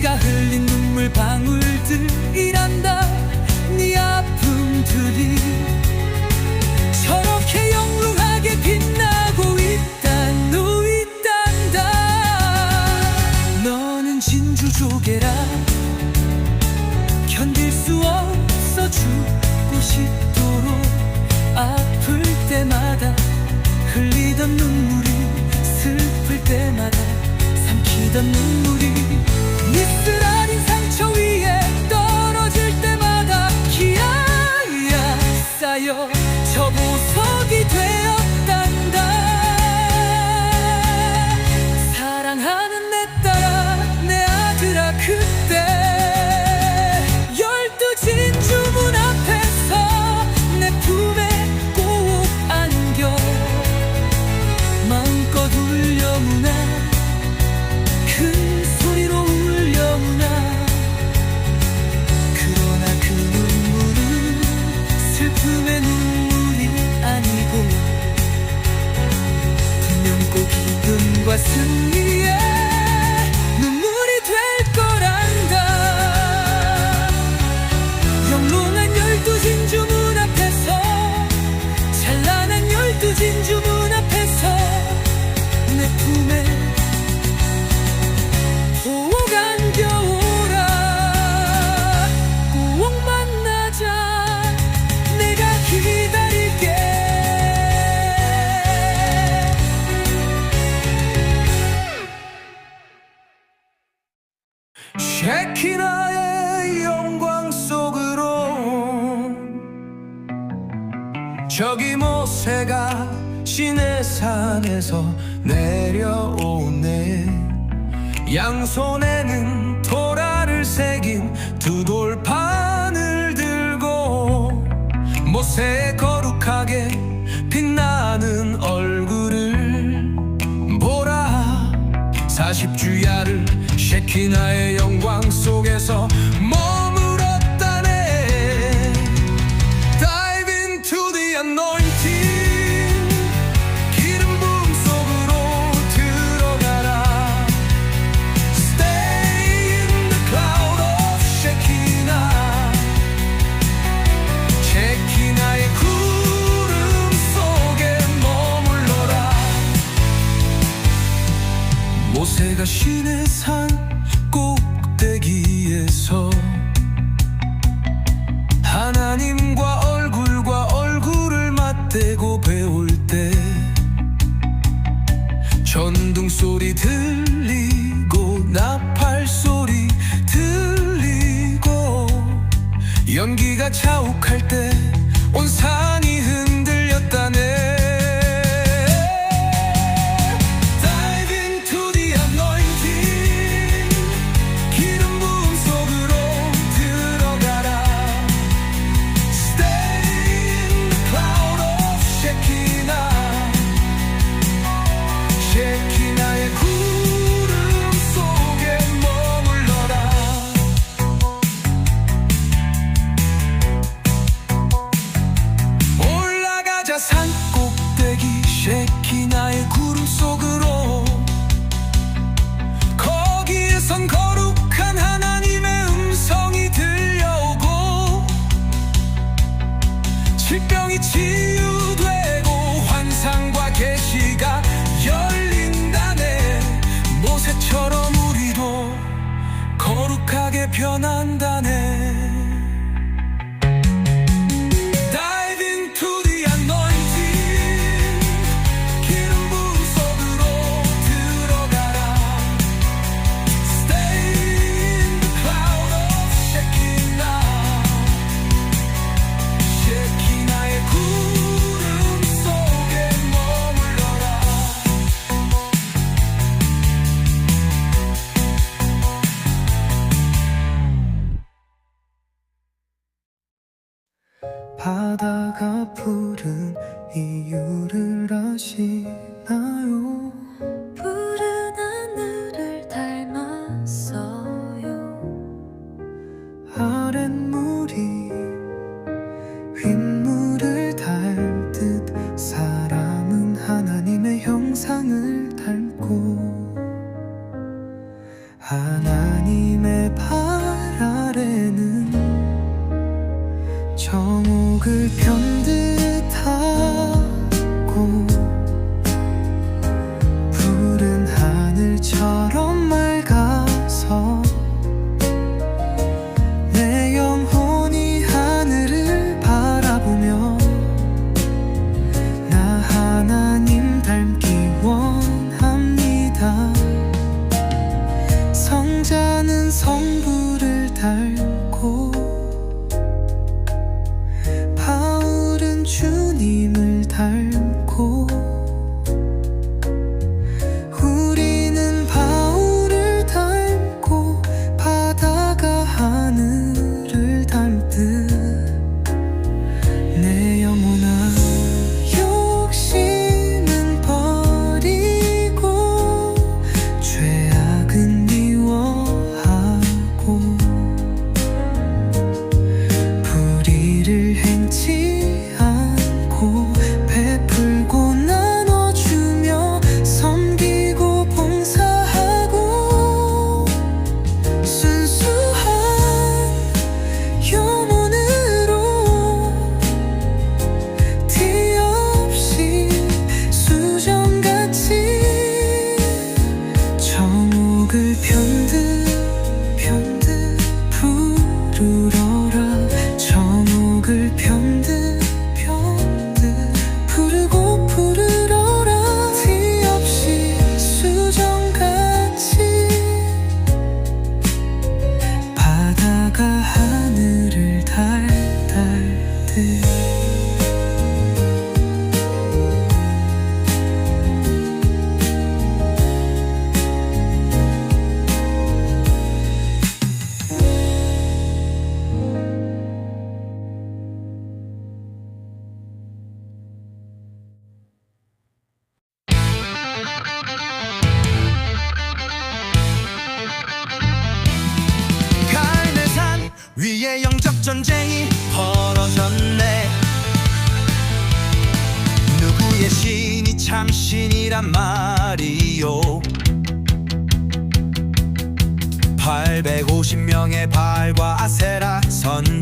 네가 흘린 눈물 방울들. You. 위에서 내려오네. 양손에는 도라를 새긴 두 돌판을 들고 모세 거룩하게 빛나는 얼굴을 보라. 사십주야를 쉐키나의 영광 속에서 변한다. 바다가 푸른 이유를 아시나요?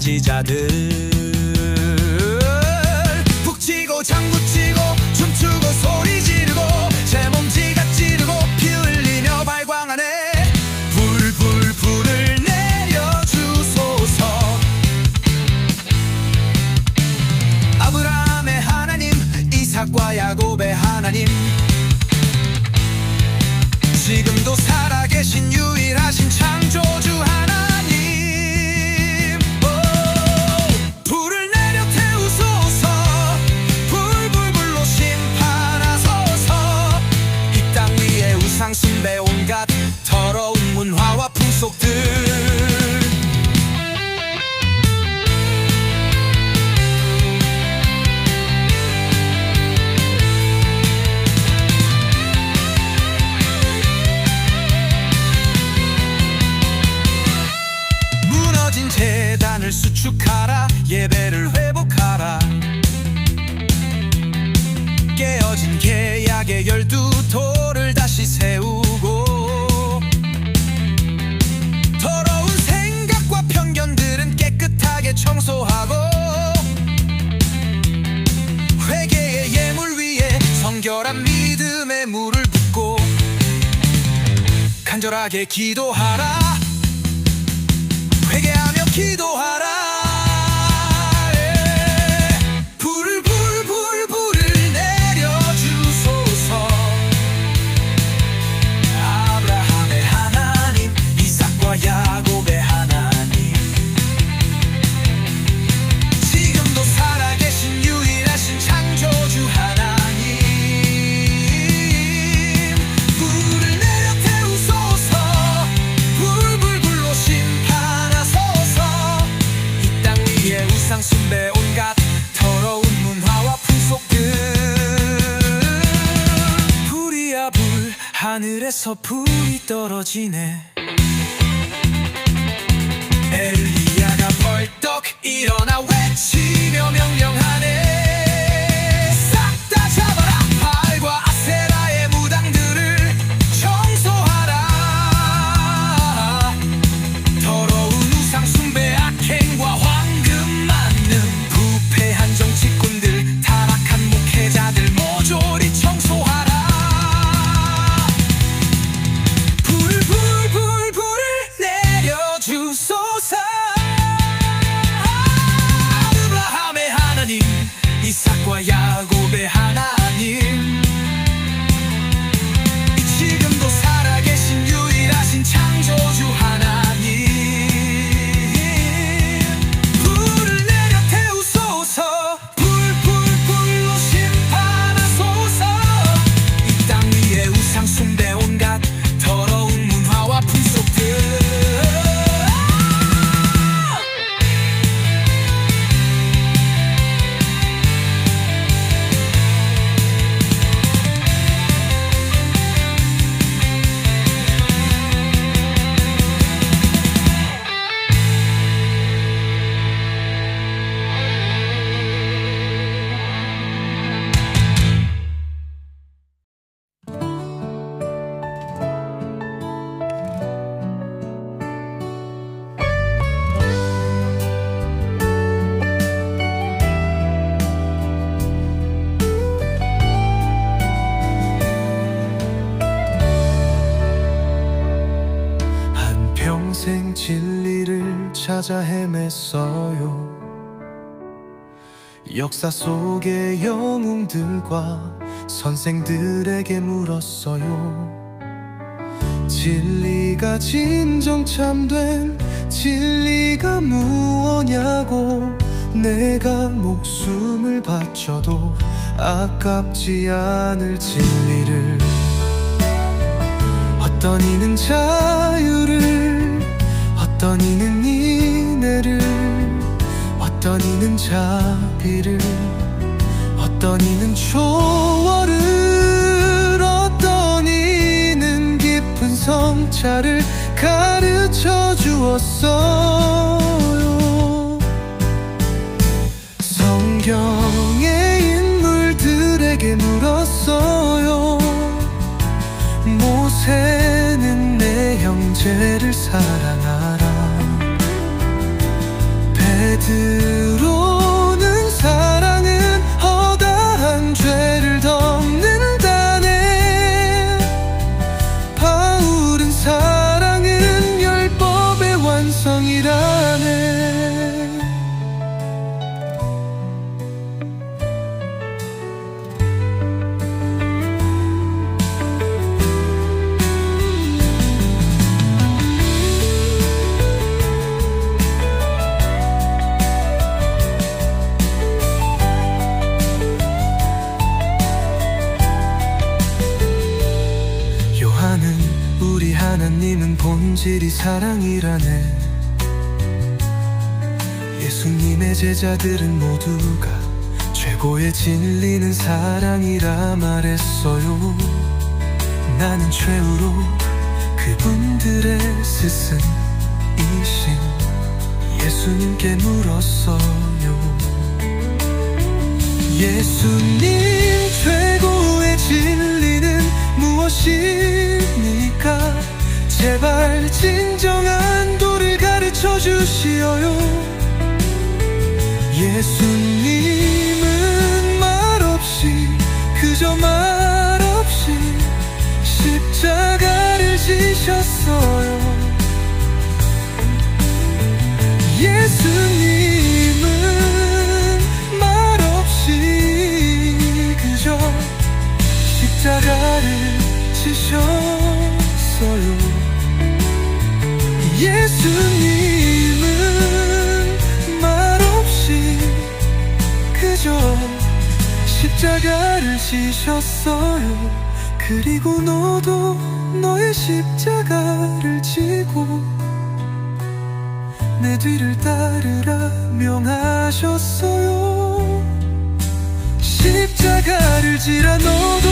지자들. 간절하게 기도하라. 회개하며 기도하라. 우리의 우상 숭배 온갖 더러운 문화와 풍속들. 불이야 불 하늘에서 불이 떨어지네. 엘리야가 벌떡 일어나 외치며 명령하네. 한평생 진리를 찾아 헤맸어요. 역사 속의 영웅들과 선생들에게 물었어요. 진리가 진정 참된 진리가 무엇냐고 내가 목숨을 바쳐도 아깝지 않을 진리를. 어떤 이는 자유를 어떤 이는 인애를 어떤 이는 자비를 어떤 이는 초월을 어떤 이는 깊은 성찰을 가르쳐 주었어요. 성경의 인물들에게 물었어요. 모세는 내 형제를 사랑 to 사랑이라네. 예수님의 제자들은 모두가 최고의 진리는 사랑이라 말했어요. 나는 최후로 그분들의 스승이신 예수님께 물었어요. 예수님 최고의 진리는 무엇입니까? 제발 진정한 도를 가르쳐 주시어요. 예수님은 말없이 그저 말없이 십자가를 지셨어요. 예수님 십자가를 지셨어요. 그리고 너도 너의 십자가를 지고 내 뒤를 따르라 명하셨어요. 십자가를 지라 너도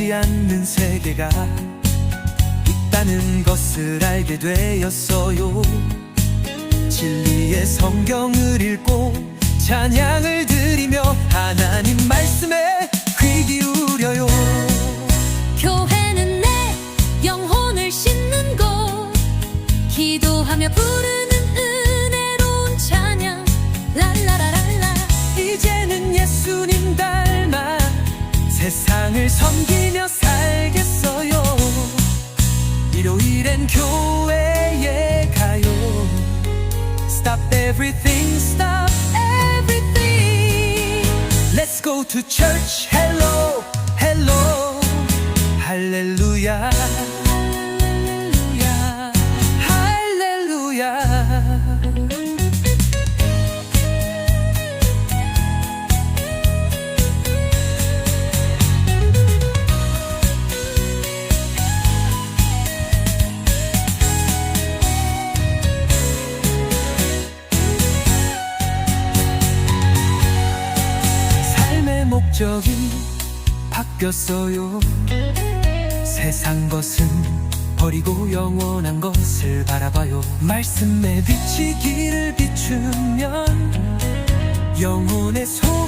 보이지 않는 세계가 있다는 것을 알게 되었어요. 진리의 성경을 읽고 찬양을 드리며 하나님 말씀에 귀 기울여요. 교회는 내 영혼을 씻는 곳. 기도하며 부르는 은혜로운 찬양. 랄라라랄라. 이제는 예수님 닮아 세상을 섬기며 살겠어요 일요일엔 교회에 가요 Stop everything, stop everything Let's go to church, hello, hello 할렐루야 목적이 바뀌었어요. 세상 것은 버리고 영원한 것을 바라봐요. 말씀에 비치기를 비추면 영혼의 소